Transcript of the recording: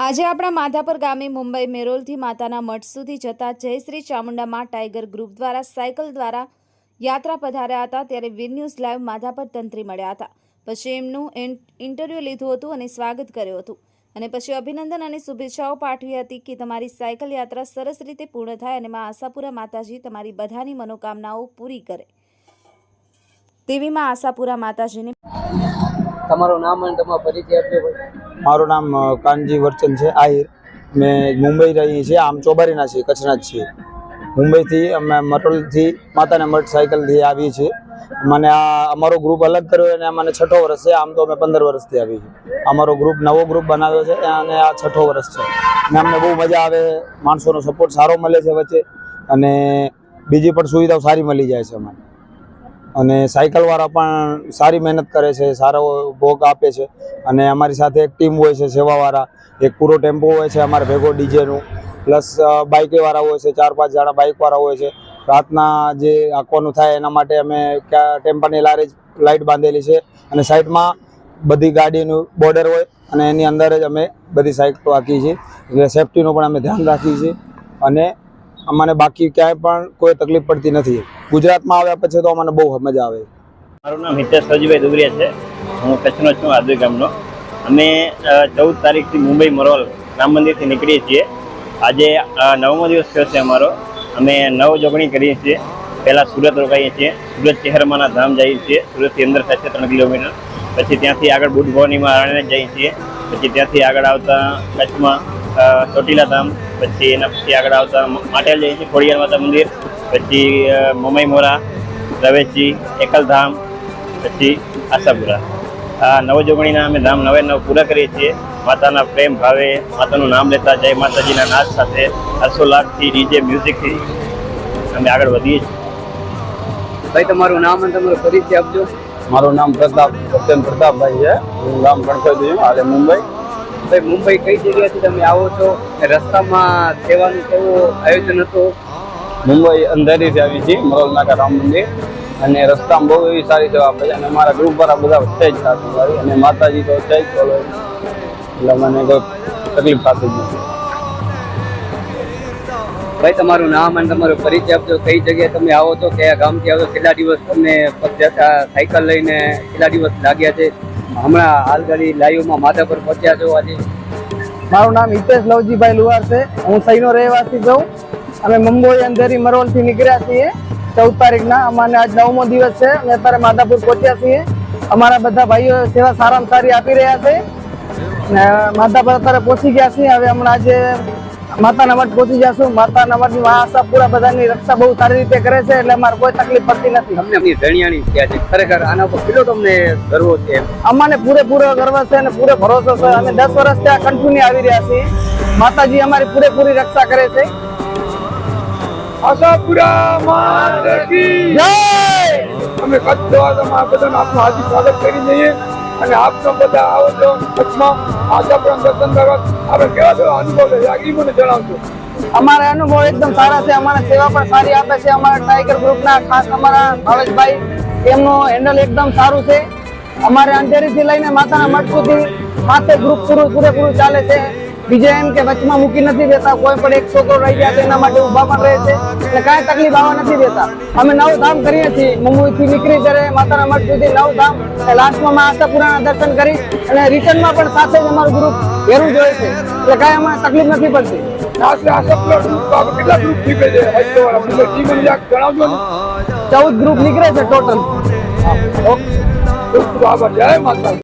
આજે આપણા માધાપર ગામે મુંબઈ મેરોલથી માતાના મઠ સુધી જતા જય શ્રી ચામુંડામાં ટાઈગર ગ્રુપ દ્વારા સાયકલ દ્વારા યાત્રા પધાર્યા હતા ત્યારે વીર ન્યૂઝ લાઈવ માધાપર તંત્રી મળ્યા હતા. પછી એમનું ઇન્ટરવ્યુ લીધું હતું અને સ્વાગત કર્યું હતું. અને પછી અભિનંદન અને શુભેચ્છાઓ પાઠવી હતી કે તમારી સાયકલ યાત્રા સરસ રીતે પૂર્ણ થાય અને માં આશાપુરા માતાજી તમારી બધાની મનોકામનાઓ પૂરી કરે. તેવી માં આશાપુરા માતાજીની તમારું નામ અને તમારો પરિચય આપજો મારું નામ કાનજી વર્ચન છે, આહિર. મેં મુંબઈ રહી છીએ આમ ચોબારીના છીએ, કચ્છના જ છીએ. મુંબઈથી અમે મટોલથી, માતાને મઠ સાયકલથી આવીએ છીએ. મને આ, અમારો ગ્રુપ અલગ કર્યો અને મને છઠ્ઠો વર્ષ છે, આમ તો અમે પંદર વર્ષથી આવીએ છીએ. અમારો ગ્રુપ નવો ગ્રુપ બનાવ્યો છે, અને આ છઠ્ઠો વર્ષ છે. અને અમને બહુ મજા આવે, માણસોનો સપોર્ટ સારો મળે છે વચ્ચે. અને બીજી પણ સુવિધાઓ સારી મળી જાય છે અમને. અને સાયકલવાળા પણ સારી મહેનત કરે છે, સારો ભોગ આપે છે અને અમારી સાથે એક ટીમ હોય છે સેવાવાળા એક પૂરો ટેમ્પો હોય છે અમારે ભેગો ડીજેનું પ્લસ બાઇકેવાળા હોય છે, ચાર પાંચ જણા બાઇકવાળા હોય છે. રાતના જે આંકવાનું થાય એના માટે અમે ટેમ્પાની લારે લાઇટ બાંધેલી છે અને સાઈડમાં બધી ગાડીનું બોર્ડર હોય અને એની અંદર જ અમે બધી સાયકલો હાંકીએ છીએ. એટલે સેફટીનું પણ અમે ધ્યાન રાખીએ છીએ અને અમને બાકી ક્યાંય પણ કોઈ તકલીફ પડતી નથી. ગુજરાતમાં આવ્યા પછી તો અમને બહુ મજા આવે. મારું નામ હિતેશ સજીભાઈ દુગરિયા છે. હું કચ્છનો છું આદવી ગામનો. અમે ચૌદ તારીખથી મુંબઈ મરોલ રામ મંદિરથી નીકળીએ છીએ. આજે નવમો દિવસ થયો છે અમારો. અમે નવ જોગણી કરીએ છીએ. પહેલાં સુરત રોકાઈએ છીએ. સુરત ચહેરમાના ધામ જઈએ છીએ. સુરતથી અંદર થાય છે ત્રણ કિલોમીટર. પછી ત્યાંથી આગળ બુટ ભવનીમાં રાણીને જઈએ છીએ. પછી ત્યાંથી આગળ આવતા કચ્છમાં ચોટીલા ધામ પછી એના પછી આગળ આવતા માટેલ જઈએ છીએ ખોડિયાર માતા મંદિર પછી અ, મોરા રવેચી એકલધામ પછી આશાપુરા. આ નવજોગણીના અમે ધામ નવે નવ પૂરા કરીએ છીએ. માતાના પ્રેમ ભાવે માતાનું નામ લેતા જય માતાજીના નાદ સાથે હર્ષોલ્લાસથી ડીજે મ્યુઝિકથી અમે આગળ વધીએ છીએ. ભાઈ તમારું નામ અને તમારો પરિચય આપજો. મારું નામ પ્રતાપ સત્યન પ્રતાપભાઈ છે. હું ગામ ગણપતિ છું આજે મુંબઈ. ભાઈ મુંબઈ કઈ જગ્યાએથી તમે આવો છો? રસ્તામાં સેવાનું કેવું આયોજન હતું? મુંબઈ અંધેરીથી આવી છીએ મરોલ નાકા રામ મંદિર. અને રસ્તામાં બહુ એવી સારી સેવા આપે છે. અને મારા ગ્રુપ વાળા બધા છે જ સાથે મારી અને માતાજી તો છે જ બોલો એટલે મને કોઈ તકલીફ થતી જ નથી. ભાઈ તમારું નામ અને તમારો પરિચય આપજો. કઈ જગ્યાએ તમે આવો છો? કયા ગામથી આવો છો? કેટલા દિવસ તમને પદયાત્રા સાયકલ લઈને કેટલા દિવસ લાગ્યા છે? હમણાં હાલગાડી લાઈવમાં માથા પર પહોંચ્યા છો આજે. મારું નામ હિતેશ લવજીભાઈ લુહાર છે. હું સૈનો રહેવાસી છું. અમે મુંબઈ અંધેરી મરોલથી નીકળ્યા છીએ. ચૌદ તારીખના અમારે આજ નવમો દિવસ છે અમે અત્યારે માધાપુર પહોંચ્યા છીએ. અમારા બધા ભાઈઓ સેવા સારામાં સારી આપી રહ્યા છે. માધાપુર અત્યારે પહોંચી ગયા છીએ. હવે હમણાં આજે માતાના મઠ પહોંચી જશું. માતાના મઠની આશા પૂરા બધાની રક્ષા બહુ સારી રીતે કરે છે એટલે અમારે કોઈ તકલીફ પડતી નથી. અમને ધણિયાણી થયા છે ખરેખર આના ઉપર કેટલો તમને ગર્વ છે અમને પૂરેપૂરો ગર્વ છે અને પૂરે ભરોસો છે. અમે દસ વર્ષથી આ કન્ટિન્યુ આવી રહ્યા છીએ. માતાજી અમારી પૂરેપૂરી રક્ષા કરે છે. આશાપુરા માત જય! અમે કચ્છ જવા બધાનું આપનું હાર્દિક સ્વાગત કરી દઈએ અને આપનો બધા આવો છો કચ્છમાં આશાપુરા દર્શન કરવા આપણે કેવા કેવા અનુભવ છે? આગી મને જણાવજો. અમારા અનુભવ એકદમ સારા છે. અમારા સેવા પણ સારી આપે છે. અમારા ટાઈગર ગ્રુપના ખાસ અમારા ભાવેશભાઈ, એમનું હેન્ડલ એકદમ સારું છે. અમારે અંધેરીથી લઈને માતાના મઠ સુધી સાથે ગ્રુપ પૂરું પૂરેપૂરું ચાલે છે. બીજે એમ કે વચમાં મૂકી નથી દેતા કોઈ પણ એક છોકરો રહી ગયા તો એના માટે ઊભા પણ રહે છે. એટલે કાંઈ તકલીફ આવવા નથી દેતા. અમે નવ ધામ કરીએ છીએ. મુંબઈથી નીકળી ત્યારે માતાના મઠ સુધી નવ ધામ લાસ્ટમાં માં આશાપુરાના દર્શન કરી અને રિટર્નમાં પણ સાથે જ અમારું ગ્રુપ ઘેરું જોઈએ છે. એટલે કાંઈ અમને તકલીફ નથી પડતી. ચૌદ ગ્રુપ નીકળે છે ટોટલ જય માતા